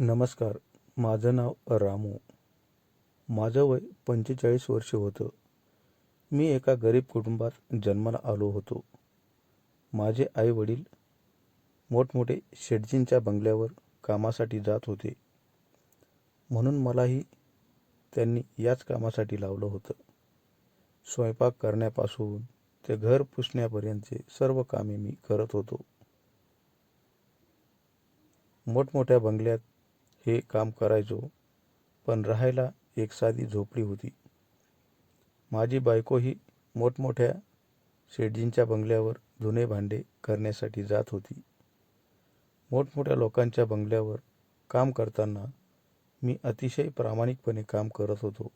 नमस्कार माझं नाव रामू. माझं वय पंचेचाळीस वर्ष होतं. मी एका गरीब कुटुंबात जन्माला आलो होतो. माझे आई वडील मोठमोठे शेटजींच्या बंगल्यावर कामासाठी जात होते. म्हणून मलाही त्यांनी याच कामासाठी लावलं होतं. स्वयंपाक करण्यापासून ते घर पुसण्यापर्यंतचे सर्व कामे मी करत होतो. मोठमोठ्या बंगल्यात हे काम करायचो पण राहायला एक साधी झोपडी होती. माझी बायकोही मोठमोठ्या शेटजींच्या बंगल्यावर धुणे भांडे करण्यासाठी जात होती. मोठमोठ्या लोकांच्या बंगल्यावर काम करताना मी अतिशय प्रामाणिकपणे काम करत होतो.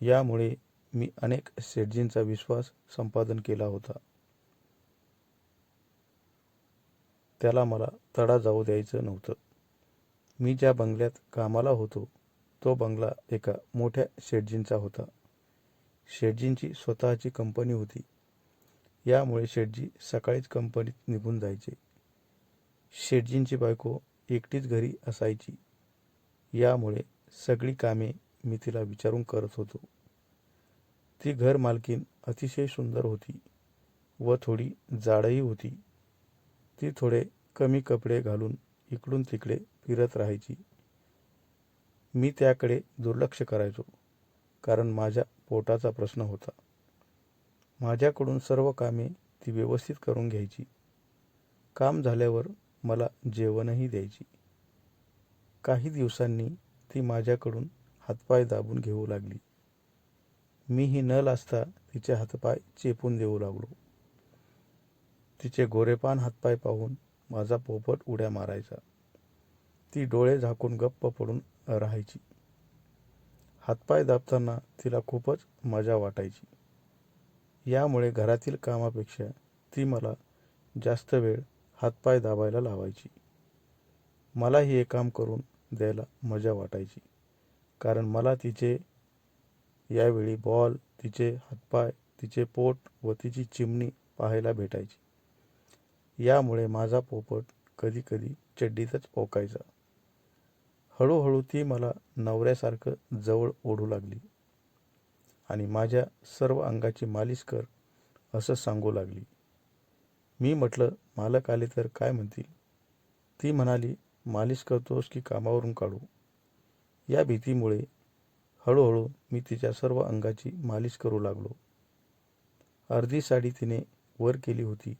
यामुळे मी अनेक शेटजींचा विश्वास संपादन केला होता. त्याला मला तडा जाऊ द्यायचं नव्हतं. मी ज्या बंगल्यात कामाला होतो तो बंगला एका मोठ्या शेटजींचा होता. शेटजींची स्वतःची कंपनी होती. यामुळे शेटजी सकाळीच कंपनीत निघून जायचे. शेटजींची बायको एकटीच घरी असायची. यामुळे सगळी कामे मी तिला विचारून करत होतो. ती घर मालकीन अतिशय सुंदर होती व थोडी जाडही होती. ती थोडे कमी कपडे घालून इकडून तिकडे फिरत राहायची. मी त्याकडे दुर्लक्ष करायचो कारण माझ्या पोटाचा प्रश्न होता. माझ्याकडून सर्व कामे ती व्यवस्थित करून घ्यायची. काम झाल्यावर मला जेवणही द्यायची. काही दिवसांनी ती माझ्याकडून हातपाय दाबून घेऊ लागली. मीही न लाजता तिचे हातपाय चेपून देऊ लागलो. तिचे गोरेपान हातपाय पाहून माझा पोपट उड्या मारायचा. ती डोळे झाकून गप्प पडून राहायची. हातपाय दाबताना तिला खूपच मजा वाटायची. यामुळे घरातील कामापेक्षा ती मला जास्त वेळ हातपाय दाबायला लावायची. मलाही हे काम करून द्यायला मजा वाटायची. कारण मला तिचे यावेळी बॉल तिचे हातपाय तिचे पोट व तिची चिमणी पाहायला भेटायची. यामुळे माझा पोपट कधीकधी चड्डीतच ओकायचा. हळूहळू ती मला नवऱ्यासारखं जवळ ओढू लागली. आणि माझ्या सर्व अंगाची मालिश कर असं सांगू लागली. मी म्हटलं मालक आले तर काय म्हणतील? ती म्हणाली मालिश करतोस की कामावरून काढू? या भीतीमुळे हळूहळू मी तिच्या सर्व अंगाची मालिश करू लागलो. अर्धी साडी तिने वर केली होती.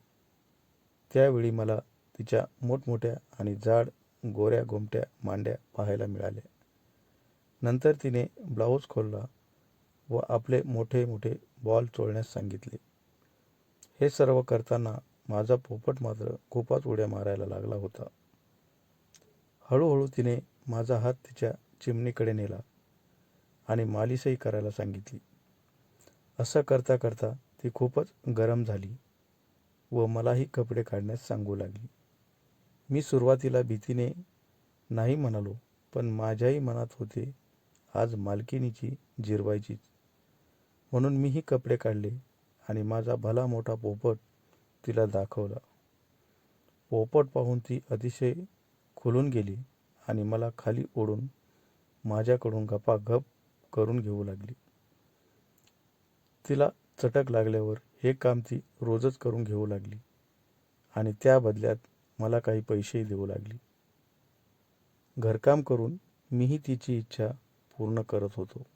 त्यावेळी मला तिच्या मोठमोठ्या आणि जाड गोऱ्या घुमट्या मांड्या पाहायला मिळाल्या नंतर तिने ब्लाऊज खोलला व आपले मोठे मोठे बॉल चोळण्यास सांगितले. हे सर्व करताना माझा पोपट मात्र खूपच उड्या मारायला लागला होता. हळूहळू तिने माझा हात तिच्या चिमणीकडे नेला आणि मालिशही करायला सांगितली. असं करता करता ती खूपच गरम झाली व मलाही कपडे काढण्यास सांगू लागली. मी सुरुवातीला भीतीने नाही म्हणालो पण माझ्याही मनात होते आज मालकिनीची जिरवायचीच म्हणून मीही कपडे काढले आणि माझा भला मोठा पोपट तिला दाखवला. पोपट पाहून ती अतिशय खुलून गेली आणि मला खाली ओढून माझ्याकडून गपागप करून घेऊ लागली. तिला चटक लागल्यावर हे काम ती रोजच करून घेऊ लागली आणि त्या बदल्यात मला काही पैसेही देऊ लागली. घरकाम करून मीही तिची इच्छा पूर्ण करत होतो.